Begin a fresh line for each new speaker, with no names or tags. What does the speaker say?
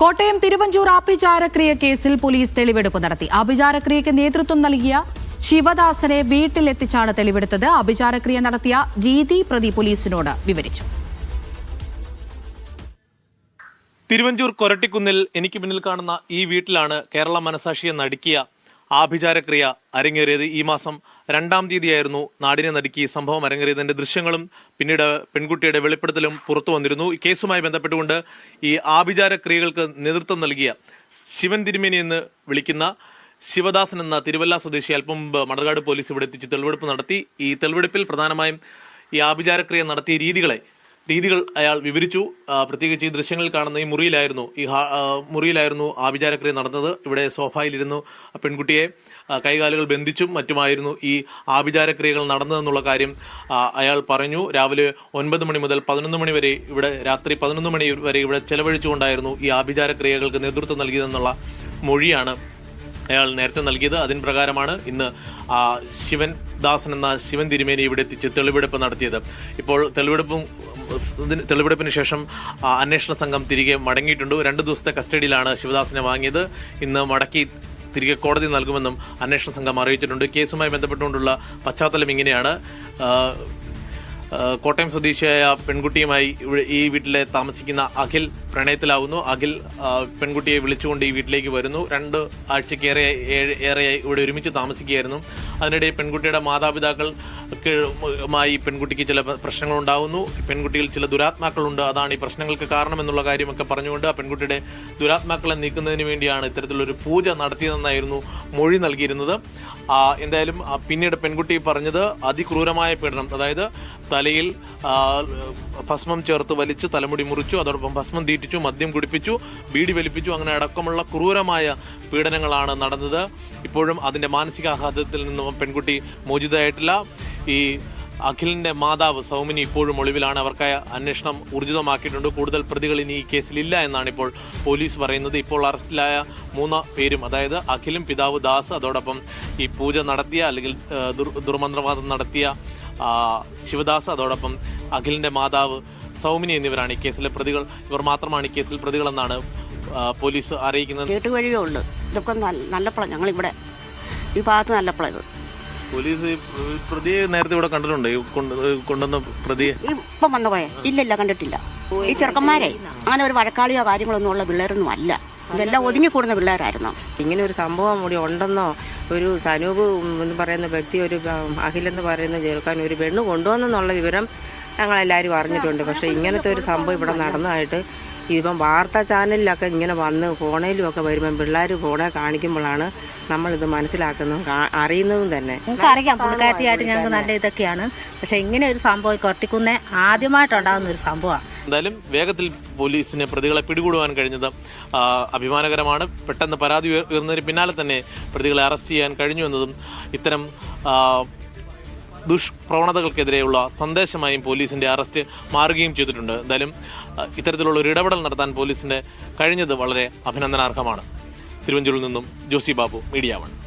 കോട്ടയം തിരുവഞ്ചൂർ ആഭിചാരക്രിയ കേസിൽ പോലീസ് തെളിവെടുപ്പ് നടത്തി. ആഭിചാരക്രിയയ്ക്ക് നേതൃത്വം നൽകിയ ശിവദാസനെ വീട്ടിലെത്തിച്ചാണ് തെളിവെടുത്തത്. അഭിചാരക്രിയ നടത്തിയ രീതി പ്രതി പോലീസിനോട് വിവരിച്ചു.
തിരുവഞ്ചൂർ കൊരട്ടിക്കുന്നിൽ എനിക്ക് പിന്നിൽ കാണുന്ന ഈ വീട്ടിലാണ് കേരള മനസാക്ഷിയെ നടുക്കിയ ആഭിചാരക്രിയ അരങ്ങേറിയത് ഈ മാസം രണ്ടാം തീയതിയായിരുന്നു നാടിനെ നടുക്കി സംഭവം അരങ്ങേറിയതിന്റെ ദൃശ്യങ്ങളും പിന്നീട് പെൺകുട്ടിയുടെ വെളിപ്പെടുത്തലും പുറത്തു വന്നിരുന്നു. കേസുമായി ബന്ധപ്പെട്ടുകൊണ്ട് ഈ ആഭിചാരക്രിയകൾക്ക് നേതൃത്വം നൽകിയ ശിവൻ തിരുമേനി എന്ന് വിളിക്കുന്ന ശിവദാസൻ എന്ന തിരുവല്ല സ്വദേശി അല്പം മുമ്പ് മണർകാട് പോലീസ് ഇവിടെ എത്തിച്ച് തെളിവെടുപ്പ് നടത്തി. ഈ തെളിവെടുപ്പിൽ പ്രധാനമായും ഈ ആഭിചാരക്രിയ നടത്തിയ രീതികളെ രീതികൾ അയാൾ വിവരിച്ചു. പ്രത്യേകിച്ച് ഈ ദൃശ്യങ്ങളിൽ കാണുന്ന ഈ മുറിയിലായിരുന്നു. ഈ മുറിയിലായിരുന്നു ആഭിചാരക്രിയ നടന്നത്. ഇവിടെ സോഫയിലിരുന്നു പെൺകുട്ടിയെ കൈകാലുകൾ ബന്ധിച്ചും മറ്റുമായിരുന്നു ഈ ആഭിചാരക്രിയകൾ നടന്നതെന്നുള്ള കാര്യം അയാൾ പറഞ്ഞു. രാവിലെ ഒൻപത് മണി മുതൽ പതിനൊന്ന് മണി വരെ ഇവിടെ രാത്രി പതിനൊന്ന് മണി വരെ ഇവിടെ ചെലവഴിച്ചുകൊണ്ടായിരുന്നു ഈ ആഭിചാരക്രിയകൾക്ക് നേതൃത്വം നൽകിയതെന്നുള്ള മൊഴിയാണ് അയാൾ നേരത്തെ നൽകിയത്. അതിൻ പ്രകാരമാണ് ഇന്ന് ശിവൻ ദാസൻ എന്ന ശിവൻ തിരുമേനി ഇവിടെ എത്തിച്ച് തെളിവെടുപ്പ് നടത്തിയത്. ഇപ്പോൾ തെളിവെടുപ്പും തെളിവെടുപ്പിന് ശേഷം അന്വേഷണ സംഘം തിരികെ മടങ്ങിയിട്ടുണ്ട്. രണ്ട് ദിവസത്തെ കസ്റ്റഡിയിലാണ് ശിവദാസിനെ വാങ്ങിയത്. ഇന്ന് മടക്കി തിരികെ കോടതി നൽകുമെന്നും അന്വേഷണ സംഘം അറിയിച്ചിട്ടുണ്ട്. കേസുമായി ബന്ധപ്പെട്ടുകൊണ്ടുള്ള പശ്ചാത്തലം ഇങ്ങനെയാണ്. കോട്ടയം സ്വദേശിയായ പെൺകുട്ടിയുമായി ഈ വീട്ടിലെ താമസിക്കുന്ന അഖിൽ പ്രണയത്തിലാവുന്നു. അഖിൽ പെൺകുട്ടിയെ വിളിച്ചുകൊണ്ട് ഈ വീട്ടിലേക്ക് വരുന്നു. രണ്ട് ആഴ്ചക്കേറെ ഏറെയായി ഇവിടെ ഒരുമിച്ച് താമസിക്കുകയായിരുന്നു. അതിനിടെ പെൺകുട്ടിയുടെ മാതാപിതാക്കൾ മായി പെൺകുട്ടിക്ക് ചില പ്രശ്നങ്ങൾ ഉണ്ടാകുന്നു പെൺകുട്ടിയിൽ ചില ദുരാത്മാക്കളുണ്ട്. അതാണ് ഈ പ്രശ്നങ്ങൾക്ക് കാരണമെന്നുള്ള കാര്യമൊക്കെ പറഞ്ഞുകൊണ്ട് ആ പെൺകുട്ടിയുടെ ദുരാത്മാക്കളെ നീക്കുന്നതിന് വേണ്ടിയാണ് ഇത്തരത്തിലൊരു പൂജ നടത്തിയതെന്നായിരുന്നു മൊഴി നൽകിയിരുന്നത്. എന്തായാലും പിന്നീട് പെൺകുട്ടി പറഞ്ഞത് അതിക്രൂരമായ പീഡനം. അതായത് തലയിൽ ഭസ്മം ചേർത്ത് വലിച്ച് തലമുടി മുറിച്ചു അതോടൊപ്പം ഭസ്മം തീറ്റിച്ചു മദ്യം കുടിപ്പിച്ചു ബീഡി വലിപ്പിച്ചു അങ്ങനെ അടക്കമുള്ള ക്രൂരമായ പീഡനങ്ങളാണ് നടന്നത്. ഇപ്പോഴും അതിന്റെ മാനസികാഘാതത്തിൽ നിന്നും പെൺകുട്ടി മോചിതയായിട്ടില്ല. ഈ അഖിലിന്റെ മാതാവ് സൗമിനി ഇപ്പോഴും ഒളിവിലാണ്. അവർക്കായി അന്വേഷണം ഊർജിതമാക്കിയിട്ടുണ്ട്. കൂടുതൽ പ്രതികൾ ഇനി ഈ കേസിലില്ല എന്നാണ് ഇപ്പോൾ പോലീസ് പറയുന്നത്. ഇപ്പോൾ അറസ്റ്റിലായ മൂന്ന് പേരും അതായത് അഖിലും പിതാവ് ദാസ് അതോടൊപ്പം ഈ പൂജ നടത്തിയ അല്ലെങ്കിൽ ദുർമന്ത്രവാദം നടത്തിയ ശിവദാസ് അതോടൊപ്പം അഖിലിന്റെ മാതാവ് സൗമിനി എന്നിവരാണ് ഈ കേസിലെ പ്രതികൾ. ഇവർ മാത്രമാണ് ഈ കേസിൽ പ്രതികളെന്നാണ് പോലീസ് അറിയിക്കുന്നത്.
കേട്ട് വഴിയേ ഉള്ളു ഇതൊക്കെ നല്ല- നല്ലപ്പള ഞങ്ങളിവിടെ ഈ ഭാഗത്ത് നല്ലപ്പള ഇത്
പോലീസ് പ്രതിയെ നേരത്തെ ഇവിടെ കണ്ടിട്ടുണ്ട്. കൊണ്ടുവന്ന പ്രതിയെ.
ഇപ്പം വന്ന പോയെ. ഇല്ലില്ല കണ്ടിട്ടില്ല. ഈ ചെറുക്കന്മാരെ അങ്ങനെ ഒരു വഴക്കാളിയോ കാര്യങ്ങളൊന്നും ഉള്ള പിള്ളേരൊന്നും അല്ല. ഇതെല്ലാം ഒതുങ്ങിക്കൂടുന്ന പിള്ളേരായിരുന്നു.
ഇങ്ങനെ ഒരു സംഭവം കൂടി ഉണ്ടെന്നോ ഒരു സനൂപ് എന്ന് പറയുന്ന വ്യക്തി ഒരു അഖിലെന്ന് പറയുന്ന ചെറുക്കാൻ ഒരു പെണ്ണ് കൊണ്ടുവന്നെന്നുള്ള വിവരം ഞങ്ങളെല്ലാവരും അറിഞ്ഞിട്ടുണ്ട്. പക്ഷേ ഇങ്ങനത്തെ ഒരു സംഭവം ഇവിടെ നടന്നതായിട്ട് ഇപ്പം വാർത്താ ചാനലിലൊക്കെ ഇങ്ങനെ വന്ന് ഫോണിലും ഒക്കെ വരുമ്പം പിള്ളേർ ഫോണെ കാണിക്കുമ്പോഴാണ് നമ്മളിത് മനസ്സിലാക്കുന്നതും അറിയുന്നതും തന്നെ.
ഞങ്ങൾക്ക് അറിയാം പുള്ളിക്കാരത്തിയായിട്ട് ഞങ്ങൾക്ക് നല്ല ഇതൊക്കെയാണ്. പക്ഷെ ഇങ്ങനെ ഒരു സംഭവം കൊത്തിക്കുന്നെ ആദ്യമായിട്ടുണ്ടാകുന്ന ഒരു സംഭവമാണ്.
എന്തായാലും വേഗത്തിൽ പോലീസിന് പ്രതികളെ പിടികൂടുവാൻ കഴിഞ്ഞത് അഭിമാനകരമാണ്. പെട്ടെന്ന് പരാതി ഉയർന്നതിന് പിന്നാലെ തന്നെ പ്രതികളെ അറസ്റ്റ് ചെയ്യാൻ കഴിഞ്ഞു എന്നതും ഇത്തരം ദുഷ്പ്രവണതകൾക്കെതിരെയുള്ള സന്ദേശമായും പോലീസിന്റെ അറസ്റ്റ് മാറുകയും ചെയ്തിട്ടുണ്ട്. എന്തായാലും ഇത്തരത്തിലുള്ള ഒരു ഇടപെടൽ നടത്താൻ പോലീസിന്റെ കഴിഞ്ഞത് വളരെ അഭിനന്ദനാർഹമാണ്. തിരുവഞ്ചൂരിൽ നിന്നും ജോസി ബാബു മീഡിയ വൺ.